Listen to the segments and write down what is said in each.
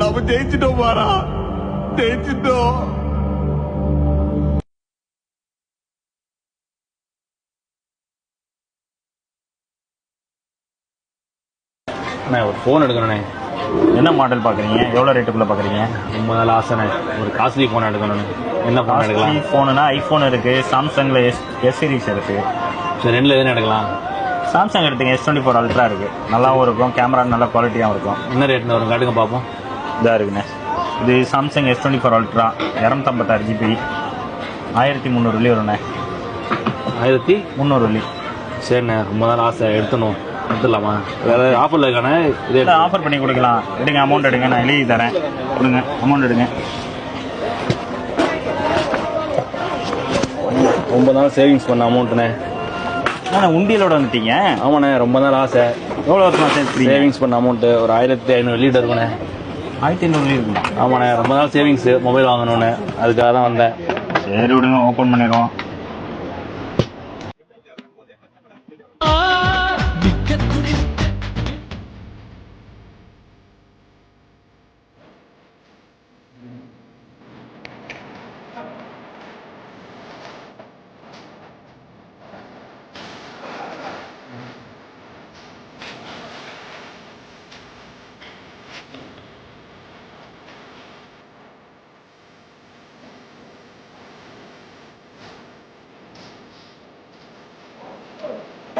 நாம ஜெயிச்சிட்டோம் பாரா ஜெயிச்சிட்டோம். அண்ணே ஒரு ஃபோன் எடுக்கணுண்ணே என்ன மாடல் பார்க்குறீங்க? எவ்வளோ ரேட்டுக்குள்ளே பார்க்குறீங்க? ரொம்ப நாள் ஆசைண்ணே ஒரு காஸ்ட்லி ஃபோன் எடுக்கணும்னு என்ன ஃபோன் எடுக்கலாம்? ஃபோனுனா ஐஃபோன் இருக்குது சாம்சங்கில் எஸ் எஸ் சீரிஸ் இருக்குது சரி ரெண்டில் எதுன்னு எடுக்கலாம்? சாம்சங் எடுத்துங்க எஸ் டுவெண்ட்டி ஃபோர் அல்ட்ரா இருக்குது நல்லாவும் இருக்கும் கேமரா நல்ல குவாலிட்டியாகவும் இருக்கும். என்ன ரேட்னு வரும் காட்டுங்க பார்ப்போம். இதாக இருக்குண்ணே. இது Samsung S twenty four ultra இரநூத்தம்பத்தாறு GB ஆயிரத்தி முந்நூறு வெள்ளி வரும்ண்ணே. ஆயிரத்தி முந்நூறு வெள்ளி சரிண்ணே ரொம்ப நாள் ஆசை எடுத்துணும் எடுத்துடலாமா? வேறு ஆஃபரில் இருக்கானே இதே ஆஃபர் பண்ணி கொடுக்கலாம். எடுங்க அமௌண்ட் எடுங்க நான் எழுதி தரேன். கொடுங்க அமௌண்ட் எடுங்க. ரொம்ப நாள் சேவிங்ஸ் பண்ண அமௌண்ட்டுண்ணே ஆனால் உண்டியலோட வந்துட்டீங்க? ஆமாண்ணே ரொம்ப நாள் ஆசை. எவ்வளோ சேர்த்துறீங்க சேவிங்ஸ் பண்ண அமௌண்ட்டு ஒரு ஆயிரத்தி ஐநூறு லீட்டர் இருக்குண்ணே. ஆயிரத்தி ஐநூறு வெள்ளி ஆமாண்ணே ரொம்ப நாள் சேவிங்ஸு மொபைல் வாங்கணும்னு. அதுக்காக தான் வந்தேன். சரி விடுங்க ஓப்பன் பண்ணிடுவோம்.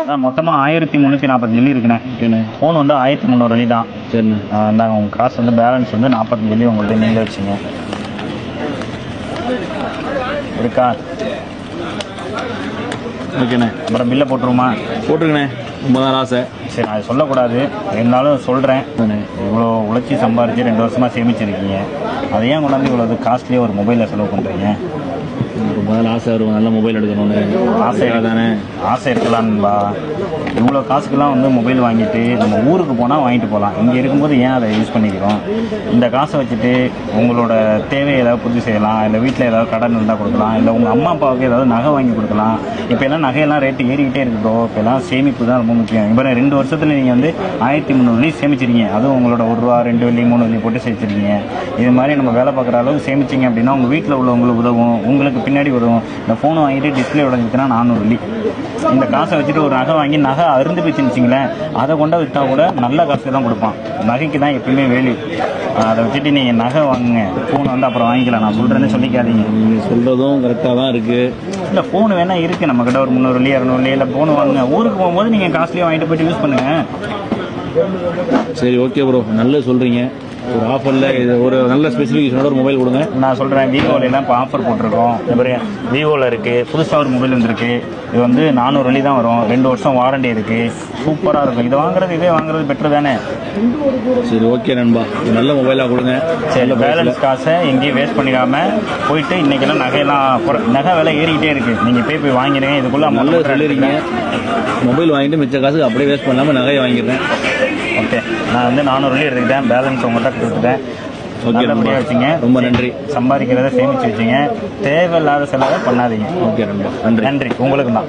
அதான் மொத்தமாக ஆயிரத்தி முந்நூற்றி நாற்பது வெள்ளி இருக்குண்ணே. ஃபோன் வந்து ஆயிரத்தி முந்நூறு வெள்ளி தான். சரிண்ணே. இந்தாங்க உங்கள் காசு வந்து பேலன்ஸ் வந்து நாற்பத்தஞ்சு வெள்ளி உங்கள்ட்ட நீங்களே வச்சுங்க. இருக்கா? ஓகேண்ணே. அப்புறம் பில்லை போட்டுருமா போட்டுருங்கண்ணே. நாள் ஆசை. சரி நான் அது சொல்லக்கூடாது. இருந்தாலும் சொல்கிறேன் இவ்வளோ உழைச்சி சம்பாரிச்சு ரெண்டு வருஷமாக சேமிச்சிருக்கீங்க. அதை ஏன் கொண்டாந்து இவ்வளோ காஸ்ட்லியாக ஒரு மொபைலில் செலவு பண்ணுறீங்க முதல்ல ஆசை வரும் நல்ல மொபைல் எடுக்கணும்னு. ஆசை தானே ஆசை இருக்கலாம்பா இவ்வளோ காசுக்கெல்லாம் வந்து மொபைல் வாங்கிட்டு நம்ம ஊருக்கு போனால் வாங்கிட்டு போகலாம் இங்கே இருக்கும்போது ஏன் அதை யூஸ் பண்ணிக்கிறோம்? இந்த காசை வச்சுட்டு உங்களோட தேவை ஏதாவது பூர்த்தி செய்யலாம். இல்லை வீட்டில் ஏதாவது கடன் இருந்தால் கொடுக்கலாம். இல்லை உங்கள் அம்மா அப்பாவுக்கு ஏதாவது நகை வாங்கி கொடுக்கலாம். இப்போ எல்லாம் நகையெல்லாம் ரேட்டு ஏறிக்கிட்டே இருக்குதோ இப்போ எல்லாம் சேமிப்பு தான் ரொம்ப முக்கியம். இப்போ ரெண்டு வருஷத்தில் நீங்கள் வந்து ஆயிரத்தி முந்நூறு சேமிச்சிருங்க சேமிச்சிருக்கீங்க. அதுவும் உங்களோட ஒரு ரூபா ரெண்டு வெள்ளி மூணு வெள்ளி போட்டு சேர்த்துருக்கீங்க இது மாதிரி நம்ம வேலை பார்க்குற அளவுக்கு சேமிச்சிங்க அப்படின்னா உங்கள் வீட்டில் உள்ளவங்களுக்கு உதவும். உங்களுக்கு பின்னாடி வரும் இந்த ஃபோனை வாங்கிட்டு டிஸ்பிளே உடஞ்சிச்சுன்னா நானூறு வெள்ளி இந்த காசை வச்சுட்டு ஒரு நகை வாங்கி நகை அருந்து போச்சுன்னு வச்சுங்களேன் அதை கொண்டா விற்றா கூட நல்ல காசுக்கு தான் கொடுப்பான். நகைக்கு தான் எப்பயுமே வேல்யூ அதை வச்சுட்டு நீங்கள் நகை வாங்குங்க. ஃபோன் வந்து அப்புறம் வாங்கிக்கலாம். நான் சொல்கிறேன்னு சொல்லிக்காதீங்க. நீங்கள் சொல்கிறதும் கரெக்டாக தான் இருக்குது இல்லை ஃபோன் வேணால் இருக்குது நம்மக்கிட்ட ஒரு முந்நூறு வெள்ளி இரநூறு வெள்ளி இல்லை ஃபோன் வாங்குங்க. ஊருக்கு போகும்போது நீங்கள் காஸ்ட்லியாக வாங்கிட்டு போயிட்டு யூஸ் பண்ணுங்கள் சரி ஓகே ப்ரோ நல்லது சொல்கிறீங்க ஒரு ஆஃபரில் இது ஒரு நல்ல ஸ்பெசிஃபிகேஷனோட ஒரு மொபைல் கொடுங்க. நான் சொல்கிறேன் விவோலாம் இப்போ ஆஃபர் போட்டிருக்கோம். மாதிரி விவோவில் இருக்குது புதுசாக ஒரு மொபைல் வந்திருக்கு. இது வந்து நானூறு வெள்ளி தான் வரும். ரெண்டு வருஷம் வாரண்டி இருக்குது சூப்பராக இருக்கும். இது வாங்குறது இதே வாங்குறது பெட்டர் தானே? சரி ஓகே நண்பா. நல்ல மொபைலாக கொடுங்க. சரி பேலன்ஸ் காசை எங்கேயும் வேஸ்ட் பண்ணிடாம போயிட்டு இன்னைக்கெல்லாம் நகையெல்லாம் நகை விலை ஏறிக்கிட்டே இருக்கு. நீங்கள் போய் போய் வாங்கிடுங்க. இதுக்குள்ள நல்லது சொல்லிருக்கீங்க மொபைல் வாங்கிட்டு மிச்ச காசுக்கு அப்படியே வேஸ்ட் பண்ணாமல் நகையை வாங்கிடுறேன். ஓகே நான் வந்து நானூறு எடுத்துக்கிட்டேன். பேலன்ஸ் உங்கள்கிட்ட கொடுத்துட்டேன். நல்லபடியாக. வச்சுங்க. ரொம்ப நன்றி. சம்பாதிக்கிறத சேமிச்சு வச்சுங்க. தேவையில்லாத செலவை பண்ணாதீங்க. ஓகே நண்பா நன்றி. நன்றி. உங்களுக்கு தான்